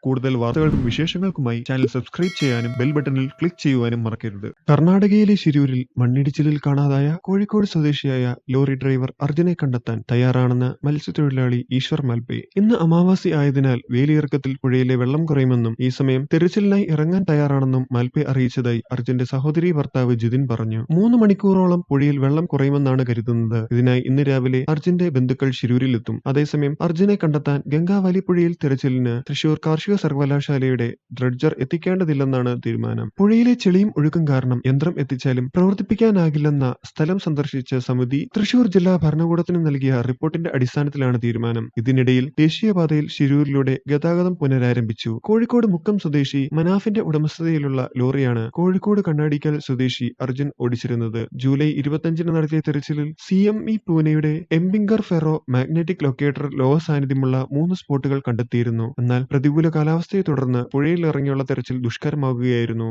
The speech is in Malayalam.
കൂടുതൽ വാർത്തകൾക്കും വിശേഷങ്ങൾക്കുമായി ചാനൽ സബ്സ്ക്രൈബ് ചെയ്യാനും ബെൽ ബട്ടണിൽ ക്ലിക്ക് ചെയ്യുവാനും മറക്കരുത്. കർണാടകയിലെ ശിരൂരിൽ മണ്ണിടിച്ചിലിൽ കാണാതായ കോഴിക്കോട് സ്വദേശിയായ ലോറി ഡ്രൈവർ അർജുനെ കണ്ടെത്താൻ തയ്യാറാണെന്ന് മത്സ്യത്തൊഴിലാളി ഈശ്വർ മാൽപേ. ഇന്ന് അമാവാസി ആയതിനാൽ വേലിയിറക്കത്തിൽ പുഴയിലെ വെള്ളം കുറയുമെന്നും ഈ സമയം തെരച്ചിലിനായി ഇറങ്ങാൻ തയ്യാറാണെന്നും മാൽപേ അറിയിച്ചതായി അർജുന്റെ സഹോദരി ഭർത്താവ് ജിതിൻ പറഞ്ഞു. മൂന്ന് മണിക്കൂറോളം പുഴയിൽ വെള്ളം കുറയുമെന്നാണ് കരുതുന്നത്. ഇതിനായി ഇന്ന് രാവിലെ അർജുന്റെ ബന്ധുക്കൾ ശിരൂരിലെത്തും. അതേസമയം അർജുനെ കണ്ടെത്താൻ ഗംഗാവലി പുഴയിൽ തെരച്ചിലിന് തൃശൂർ കാർഷിക സർവകലാശാലയുടെ ഡ്രഡ്ജർ എത്തിക്കേണ്ടതില്ലെന്നാണ് തീരുമാനം. പുഴയിലെ ചെളിയും ഒഴുക്കും കാരണം യന്ത്രം എത്തിച്ചാലും പ്രവർത്തിപ്പിക്കാനാകില്ലെന്ന സ്ഥലം സന്ദർശിച്ച സമിതി തൃശൂർ ജില്ലാ ഭരണകൂടത്തിന് നൽകിയ റിപ്പോർട്ടിന്റെ അടിസ്ഥാനത്തിലാണ് തീരുമാനം. ഇതിനിടയിൽ ദേശീയപാതയിൽ ശിരൂരിലൂടെ ഗതാഗതം പുനരാരംഭിച്ചു. കോഴിക്കോട് മുക്കം സ്വദേശി മനാഫിന്റെ ഉടമസ്ഥതയിലുള്ള ലോറിയാണ് കോഴിക്കോട് കണ്ണാടിക്കൽ സ്വദേശി അർജുൻ ഓടിച്ചിരുന്നത്. ജൂലൈ ഇരുപത്തിയഞ്ചിന് നടത്തിയ തെരച്ചിലിൽ സി എം ഇ പൂനെയുടെ എംബിംഗർ ഫെറോ മാഗ്നറ്റിക് ലൊക്കേറ്റർ ലോഹ സാന്നിധ്യമുള്ള മൂന്ന് സ്പോട്ടുകൾ കണ്ടെത്തിയിരുന്നു. എന്നാൽ പ്രതികൂല കാലാവസ്ഥയെ തുടർന്ന് പുഴയിൽ ഇറങ്ങിയുള്ള തെരച്ചിൽ ദുഷ്കരമാകുകയായിരുന്നു.